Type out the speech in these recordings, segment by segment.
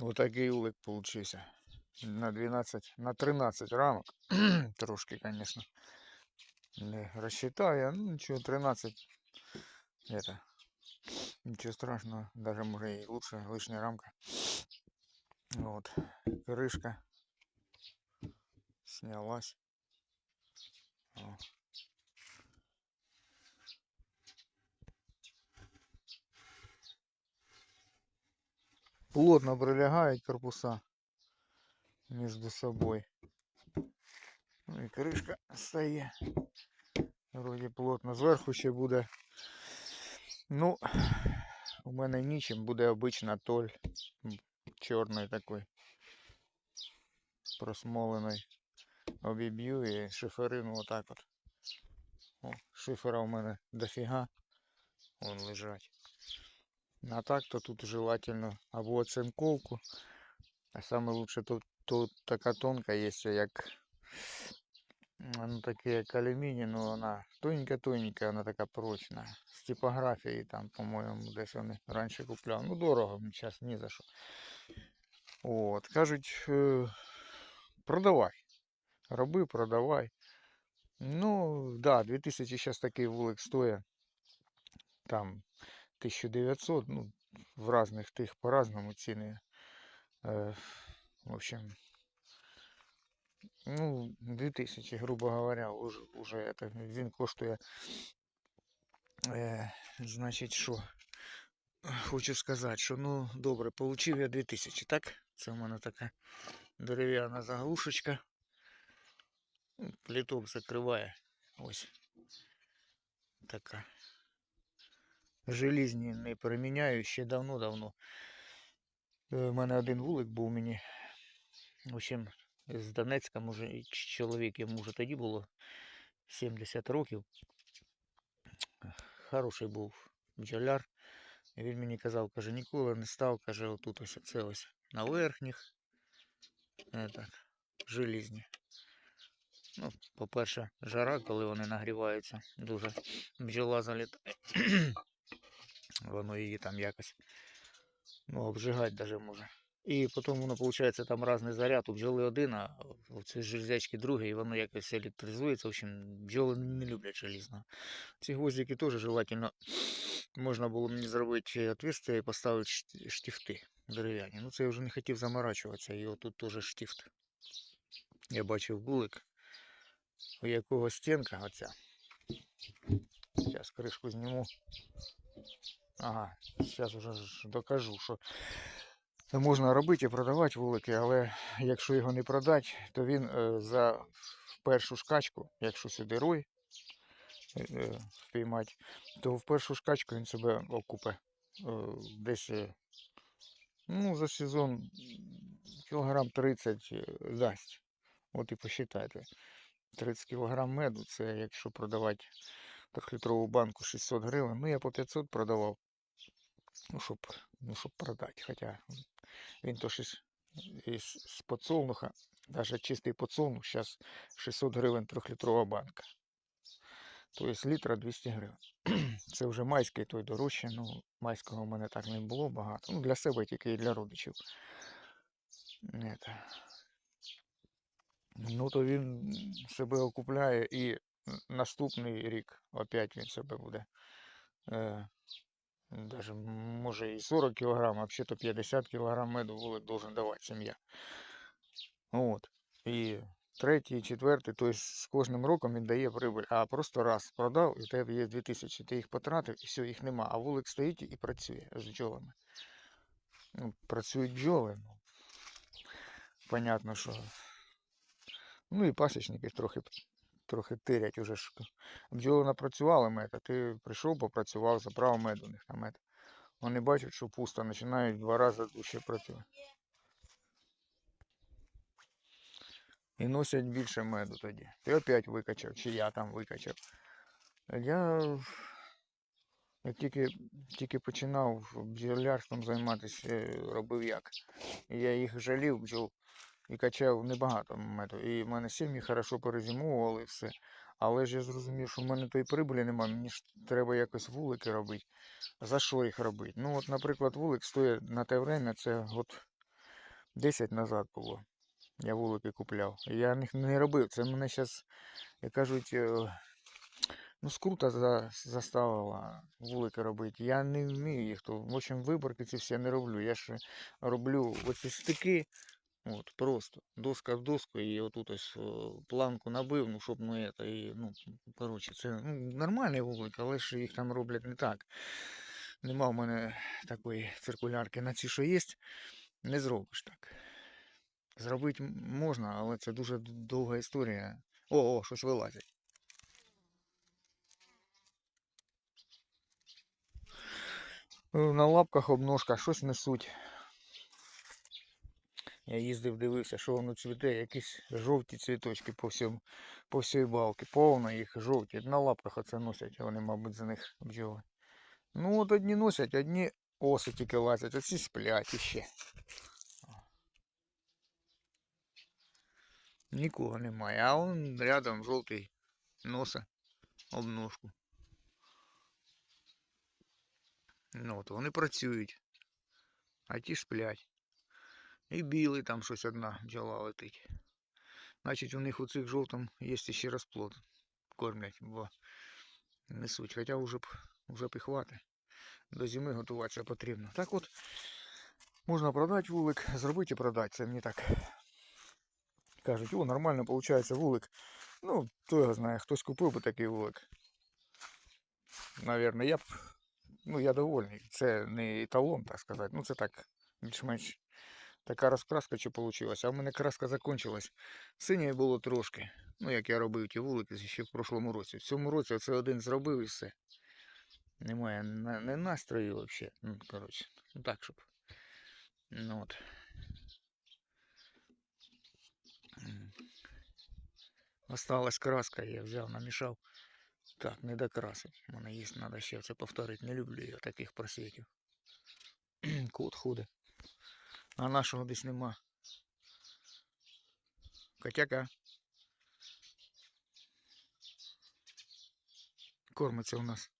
Отакий улик получився. На 12, на 13 рамок. Трошки, конечно. Не рассчитал я, ну ничего, 13. Это. Ничего страшного. Даже может и лучше, лишняя рамка. Вот. Крышка. Снялась. О. Плотно прилягають корпуса между собой. Ну і кришка стає. Вроді плотно. Зверху ще буде. Ну, у мене нічим буде обична толь. Чорний такий. Просмолений. Обіб'ю і шиферину отак от. О, шифера у мене дофіга. Вон лежать. А так то тут желательно або оцинковку. А саме лучше тут, тут така тонка є, як ну, таке як алюміній, ну вона тоненька-тоненька, вона така прочна. З типографії там, по-моєму, десь вони раніше купляв. Ну дорого, зараз ні за що. От, кажуть, е, продавай. Роби, продавай. Ну, да, 2000 зараз такий вулик стоїть. Там 1900, ну, в разных тих по-разному ціни. Е, в общем, ну, 2000, грубо говоря, уже, уже это, він коштує, е, значить, що, хочу сказати, що, ну, добре, получив я 2000, так? Це в мене така дерев'яна заглушечка. Пліток закриває, ось, така. Желізні не переміняю ще давно-давно. Е, У мене один вулик був мені. В общем, з Донецька, може, чоловік йому вже тоді було 70 років. Хороший був бджоляр. Він мені казав, каже, ніколи не став, каже, отут ось це ось на верхніх. так, желізні. Ну, по-перше, жара, коли вони нагріваються, дуже бджола залітає. Воно її там якось ну, обжигати даже може. І потім воно, виходить, там різний заряд. У бджоли один, а у цій железячки другий, і воно якось електризується. В общем, бджоли не люблять желізного. Ці гвоздики теж желательно можна було мені зробити отверстие і поставити шт- штифти дерев'яні. Ну це я вже не хотів заморачуватися, і отут теж штифт. Я бачив вулик, у якого стінка оця. Зараз кришку зніму. Ага, зараз вже докажу, що можна робити і продавати вулики, але якщо його не продати, то він е, за першу шкачку, якщо сюди рой е, е, впіймати, то в першу шкачку він себе окупе е, десь е, ну, за сезон кілограм 30 е, дасть. От і посчитайте. 30 кілограм меду, це якщо продавати трьохлітрову банку 600 гривень. Ну я по 500 продавав. Ну, щоб, ну, щоб продати. Хоча він то щось із, з подсолнуха, навіть чистий подсолнух, зараз 600 гривень трьохлітрова банка. Тобто літра 200 гривень. Це вже майський той дорожче, ну майського в мене так не було багато. Ну, для себе тільки і для родичів. Это. Ну, то він себе окупляє і наступний рік опять він себе буде. Е, даже може і 40 кілограм, а взагалі-то 50 кілограм меду вулик должен давати сім'я. От. І третій, четвертий, тобто з кожним роком він дає прибыль. А просто раз продав, і у тебе є 2000, ти їх потратив, і все, їх нема. А вулик стоїть і працює з бджолами. Ну, працюють бджоли. Ну, понятно, що. Ну і пасічники трохи, трохи тирять уже. Бджоли напрацювали мед, а ти прийшов, попрацював, забрав мед у них на мед. Вони бачать, що пусто, починають два рази дужче працювати. І носять більше меду тоді. Ти опять викачав, чи я там викачав. Я як тільки, тільки починав бджолярством займатися, робив як. Я їх жалів бджол і качав небагато меду. І в мене сім'ї хорошо перезимовували все. Але ж я зрозумів, що в мене тої прибулі немає, мені ж треба якось вулики робити. За що їх робити? Ну, от, наприклад, вулик стоїть на те время, це от 10 назад було. Я вулики купляв. Я їх не робив. Це мене зараз, як кажуть, е, ну, скрута за, заставила вулики робити. Я не вмію їх. То, в общем, виборки ці всі я не роблю. Я ж роблю оці стики. От, просто доска в доску і отут ось планку набив, ну, щоб ну, это, і, ну, коротше, це ну, нормальний вулик, але ж їх там роблять не так. Нема в мене такої циркулярки на ці, що є, не зробиш так. Зробити можна, але це дуже довга історія. О, о, щось вилазить. Е, На лапках обножка щось несуть. Я їздив, дивився, що воно цвіте, якісь жовті цвіточки по всьому, по всій балки. Повно їх жовті. На лапках оце носять, вони, мабуть, за них бджоли. Ну от одні носять, одні оси тільки лазять, оці сплять іще. Нікого немає, а он рядом жовтий носа обножку. Ну от вони працюють, а ті сплять. І білий там щось одна бджола летить. Значить, у них у цих жовтом є ще розплод. Кормлять, бо несуть. Хоча вже б, вже б і хватить. До зими готуватися потрібно. Так от, можна продати вулик, зробити і продати. Це мені так кажуть, о, нормально виходить вулик. Ну, хто його знає, хтось купив би такий вулик. Навірно, я б. Ну, я довольний. Це не еталон, так сказати. Ну, це так, більш-менш така розкраска, що вийшла. А в мене краска закончилась. Синьої було трошки. Ну, як я робив ті вулики ще в прошлому році. В цьому році це один зробив і все. Немає не настрою взагалі. Ну, коротше, ну так, щоб. Ну от. Осталась краска, я взяв, намішав. Так, не докрасить. У мене є, треба ще це повторити. Не люблю я таких просвітів. Кот ходить. А нашого десь нема. Котяка. Кормиться у нас.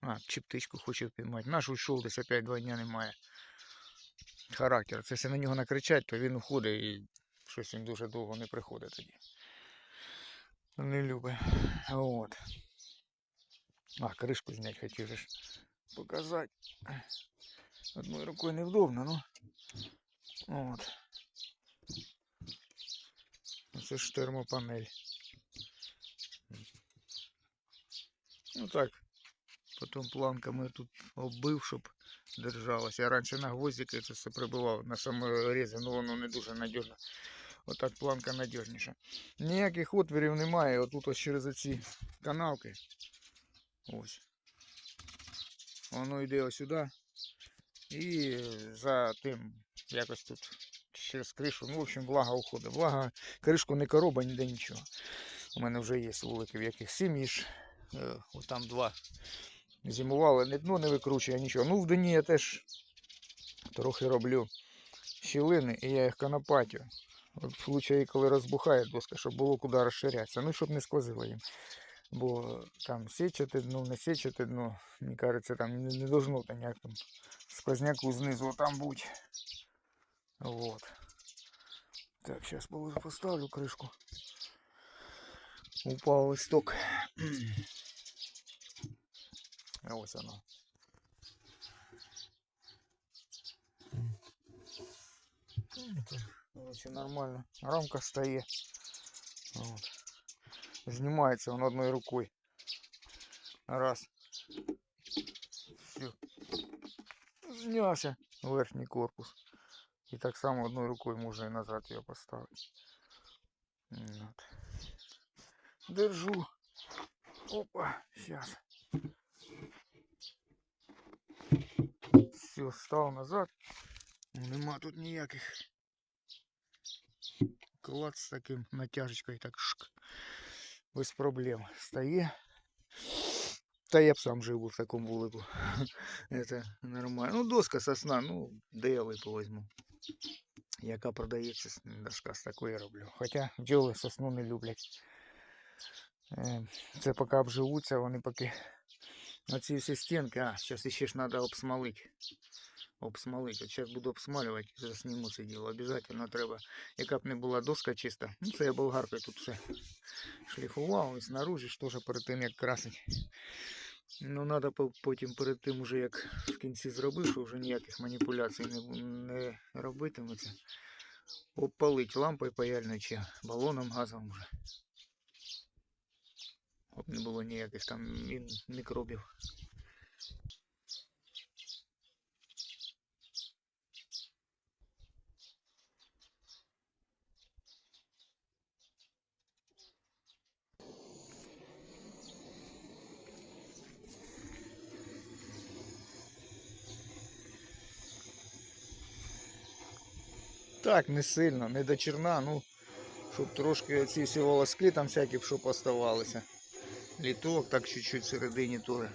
А, чи птичку хоче впіймати. Наш ушов десь опять два дня немає. Характер. Це якщо на нього накричать, то він уходить і щось він дуже довго не приходить тоді. Не любить. От. А, кришку зняти хотів ж показати. Одною рукою невдобно, ну. От. Це ж термопанель. Ну так. Потім планками тут оббив, щоб держалось. Я раніше на гвоздики це все прибивав на саморези, але воно не дуже надіжно. Отак планка надіжніша. Ніяких отворів немає. Отут ось через оці канавки. Ось. Воно йде ось сюди. І за тим якось тут через кришу. Ну, в общем, влага уходить. Влага, кришку не короба, ніде нічого. У мене вже є вулики, в яких сім'ї ж. Е, там два зимували, ні дно не викручує, нічого. Ну, в Дені я теж трохи роблю щілини і я їх конопатю. От в случаї, коли розбухає доска, щоб було куди розширятися. Ну, щоб не сквозило їм. Бо там січати дно, не січати дно, мені кажеться, там не, не должно там ніяк там сквозняку знизу там бути. Вот. Так, сейчас поставлю крышку. Упал листок. А ось оно. Короче, нормально. Рамка стоит. Вот. Знімається он одной рукой. Раз. Все. Знявся верхній корпус. І так само одною рукою можна і назад його поставити. От. Держу. Опа, сейчас. Все, став назад. Нема тут ніяких. Клад з таким натяжечкою так шк. Без проблем. Стає. Та я б сам жив би в такому вулику. Это нормально. Ну, доска сосна, ну, де я липу возьму. Яка продається доска з такої роблю. Хоча бджоли сосну не люблять. Е, Це поки обживуться, вони поки на ці всі стінки. А, зараз ще ж треба обсмолити. обсмалити. От зараз буду обсмалювати, засніму це діло. Обов'язково треба, яка б не була доска чиста. Ну, це я болгаркою тут все шліфував і снаружи ж теж перед тим як красить. Ну, треба потім перед тим, уже як в кінці зробив, що вже ніяких маніпуляцій не, не робитиметься. Обпалить лампою паяльною чи балоном газовим вже. Щоб не було ніяких там мікробів. Так, не сильно, не до черна, ну, щоб трошки ці всі волоски там всякі, щоб оставалися. Літок так чуть-чуть всередині теж.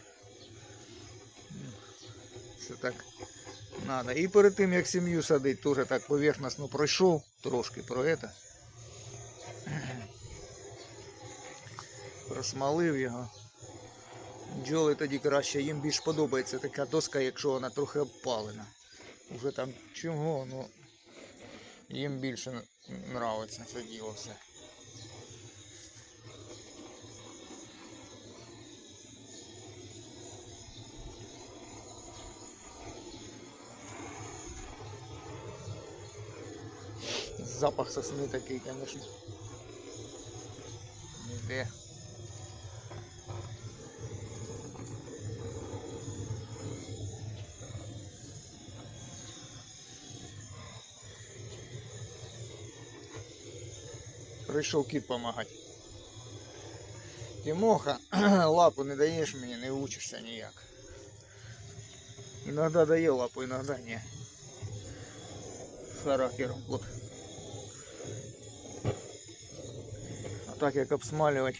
Це так надо. І перед тим як сім'ю садить, теж так поверхностно пройшов трошки про это. Просмалив його. Бджоли тоді краще, їм більш подобається така доска, якщо вона трохи обпалена. Уже там чого, ну їм більше нравиться це діло все. Запах сосни такий, конечно. Ніде. Прийшов кіт помагати. Тимоха, лапу не даєш мені, не учишся ніяк. Іногда дає лапу, іногда ні. З характером кот. А так як обсмалювати,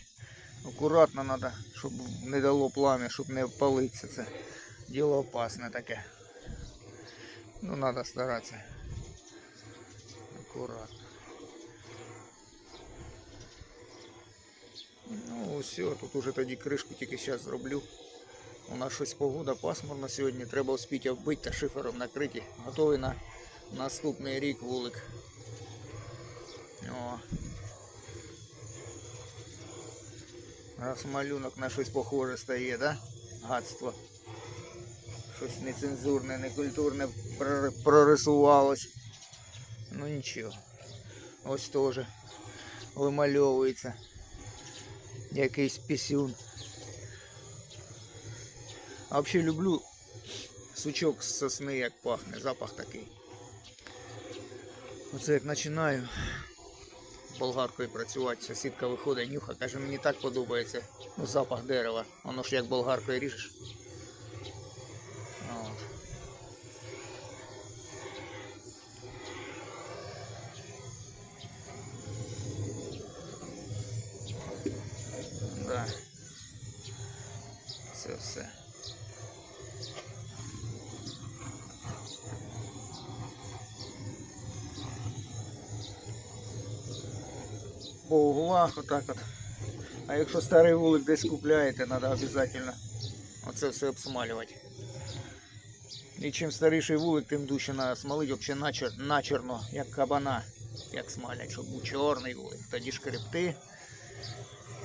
акуратно треба, щоб не дало пламя, щоб не обпалитися. Це діло опасне таке. Ну треба старатися. Акуратно. Ну все, тут уже тоді кришку тільки зараз зроблю. У нас щось погода пасмурна сьогодні, треба успіти оббити та шифером накриті. Готовий на наступний рік вулик. О. Раз малюнок на щось похоже стає, да? Гадство. Щось нецензурне, некультурне прорисувалось. Ну нічого. Ось теж вимальовується якийсь пісюн. А взагалі люблю сучок з сосни, як пахне, запах такий. Оце як починаю болгаркою працювати, сусідка виходить, нюха, каже, мені так подобається ну, запах дерева. Воно ж як болгаркою ріжеш. От. Да. Це все. По углах отак от. А якщо старий вулик десь купляєте, треба обов'язково оце все обсмалювати. І чим старіший вулик, тим дужче треба смалити взагалі начер, начерно, як кабана, як смалять, щоб був чорний вулик. Тоді шкребти,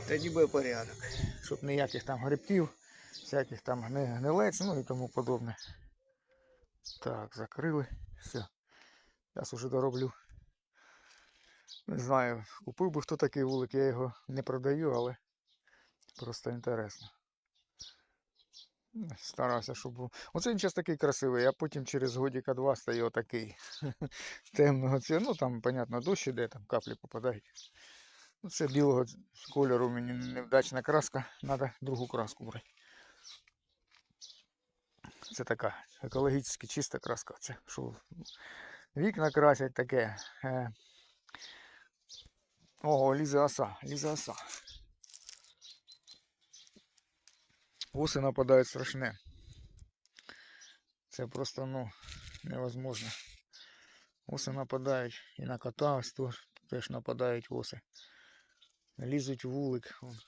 тоді буде порядок. Щоб ніяких там грибків, всяких там гни- гнилець, ну і тому подобне. Так, закрили. Все. Зараз уже дороблю. Не знаю, купив би хто такий вулик, я його не продаю, але просто інтересно. Старався, щоб був. Оце він зараз такий красивий, а потім через годіка два стає отакий темного цвіту. Ну там, понятно, дощ іде, там каплі попадають. Ну, це білого кольору мені невдачна краска, треба другу краску брати. Це така екологічно чиста краска. Це що вікна красять таке. Ого, лізе оса, лізе оса. Оси нападають страшне. Це просто, ну, невозможно. Оси нападають і на кота ось теж, теж нападають оси. Лізуть вулик. вон.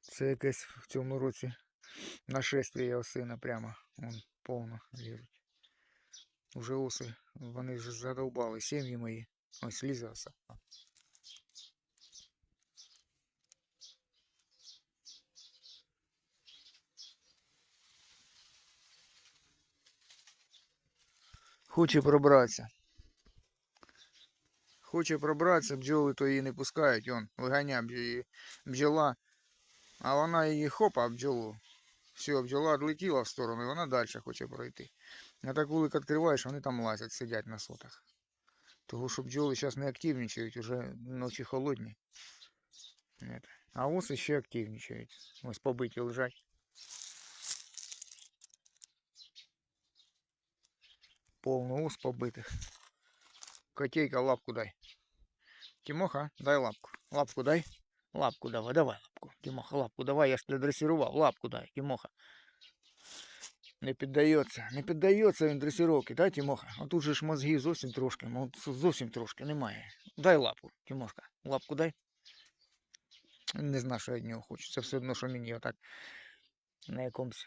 Це якесь в цьому році нашествие осина прямо. Вон повно лізуть. Уже оси, вони вже задовбали сім'ї мої. Ось лізе оса. Хоче пробратися. Хоче пробратися, бджоли то її не пускають, он виганяє бджола. А вона її хопа бджолу. Все, бджола відлетіла в сторону, і вона далі хоче пройти. А так вулик відкриваєш, вони там лазять, сидять на сотах. Того, що бджоли зараз не активничають, уже ночі холодні. А оси ще активничають. Ось побиті лежать. Повно ус побитих. Котейка, лапку дай. Тимоха, дай лапку. Лапку дай. Лапку давай, давай лапку. Тимоха, лапку давай, я ж тебе дресирував. Лапку дай, Тимоха. Не піддається, не піддається він дресировки, дай, Тимоха. А тут же ж мозги зовсім трошки, мов- зовсім трошки немає. Дай лапу, Тимошка. Лапку дай. Не знаю, що я від нього хочу. Це все одно, що мені отак на якомусь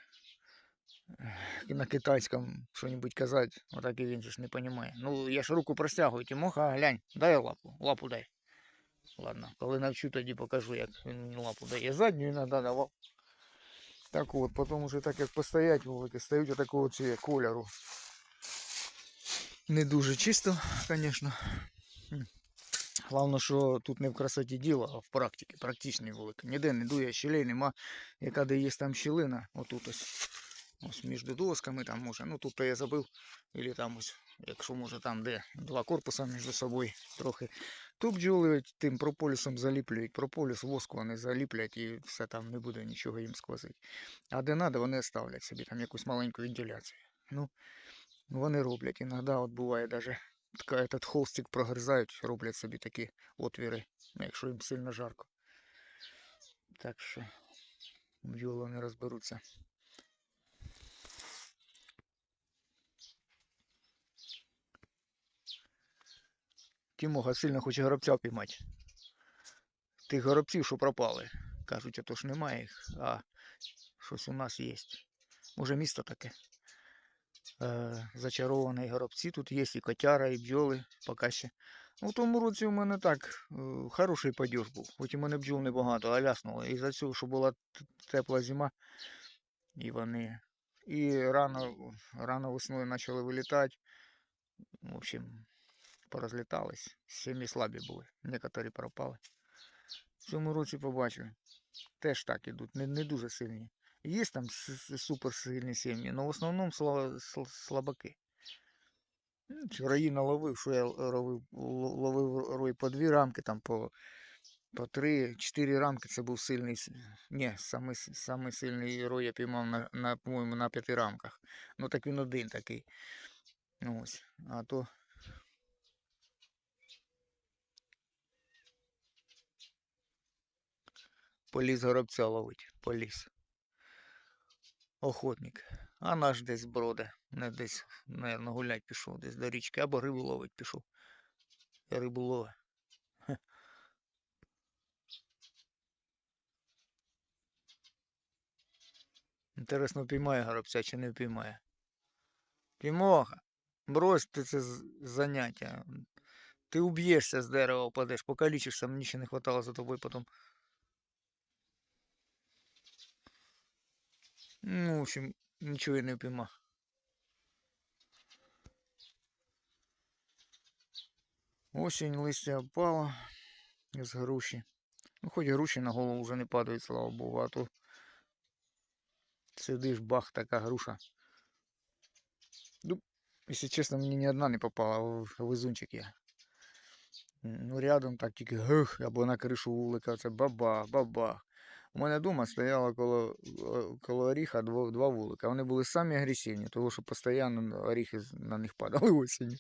на китайському що-нибудь казати, отак і він же ж не розуміє. Ну, я ж руку простягую, Тимоха, глянь, дай лапу, лапу дай. Ладно, коли навчу, тоді покажу, як він мені лапу дає. Задню іноді давав. Так от, потім уже так як постоять, вулики, стають отакого цього кольору. Не дуже чисто, звісно. Головне, що тут не в красоті діло, а в практиці, практичний вулик. Ніде не дує щілей, нема. Яка де є там щілина, отут ось. Ось між досками там може. Ну тут я забив. Или там ось, якщо може там, де два корпуса між собою трохи. Тут бджоли тим прополісом заліплюють. Прополіс воску вони заліплять і все там не буде нічого їм сквозити. А де треба, вони ставлять собі там якусь маленьку вентиляцію. Ну, вони роблять. Іноді от буває даже этот холстик прогризають, роблять собі такі отвіри, якщо їм сильно жарко. Так що бджоли не розберуться. Тимоха сильно хоче горобця піймати. Тих горобців, що пропали. Кажуть, а то ж немає їх, а щось у нас є. Може місто таке. Е, зачаровані горобці тут є, і котяра, і бджоли поки ще. Ну, в тому році у мене так е, хороший падеж був. Хоч у мене бджол небагато, а ляснуло. І за цього, що була тепла зима, і вони. І рано, рано весною почали вилітати. В общем, порозлітались. Сім'ї слабі були, некоторі пропали. В цьому році побачу. Теж так ідуть, не, не дуже сильні. Є там суперсильні сім'ї, але в основному сла- сл- слабаки. Ну, Вчора її наловив, що я ловив, ловив рой по дві рамки, там по, по три, чотири рамки це був сильний. Ні, самий, самий сильний рой я піймав на, на, по-моєму, на п'яти рамках. Ну так він один такий. Ну, Ось. А то поліз горобця ловить, поліз. Охотник. А наш десь броде. Не десь, наверно, гулять пішов, десь до річки, або рибу ловить пішов. Рибу ловить. Інтересно, піймає горобця чи не піймає. Тімоха, брось ти це заняття. Ти уб'єшся з дерева, впадеш, покалічишся, мені ще не хватало за тобою потім. Ну, в общем, нічого я не впіймав. Осінь, листя опало з груші. Ну, хоч груші на голову вже не падають, слава Богу, а то сидиш, бах, така груша. Ну, якщо чесно, мені ні одна не попала, в- везунчик я. Ну, рядом так тільки гх, або на кришу вулика, це бабах, бабах. У мене вдома стояло коло, коло оріха дво, два вулика. Вони були самі агресивні, тому що постійно оріхи на них падали осінню.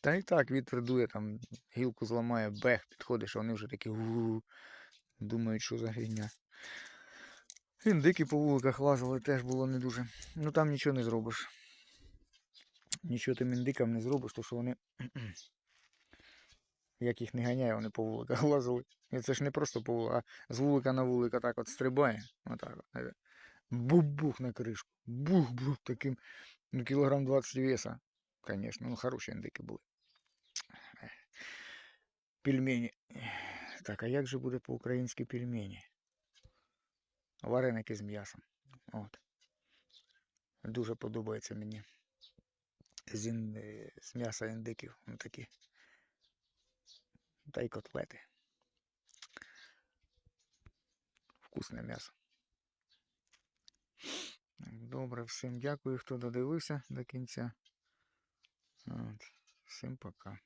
Та і так вітер дує, там гілку зламає, бех, підходиш, а вони вже такі у думають, що за гріння. Індики по вуликах лазили, теж було не дуже. Ну там нічого не зробиш. Нічого тим індикам не зробиш, тому що вони Як їх не ганяє, вони по вуликах лазили. І це ж не просто по вуликах, а з вулика на вулика так от стрибає. Отак от. е, Бух-бух на кришку. Бух-бух таким. Ну, кілограм 20 веса. Конечно, ну хороші індики були. Пельмені. Так, а як же буде по-українськи пельмені? Вареники з м'ясом. От. Дуже подобається мені. З, е, з м'яса індиків. Такі. Та й котлети. Вкусне м'ясо. Добре, всім дякую, хто додивився до кінця. От. Всім пока.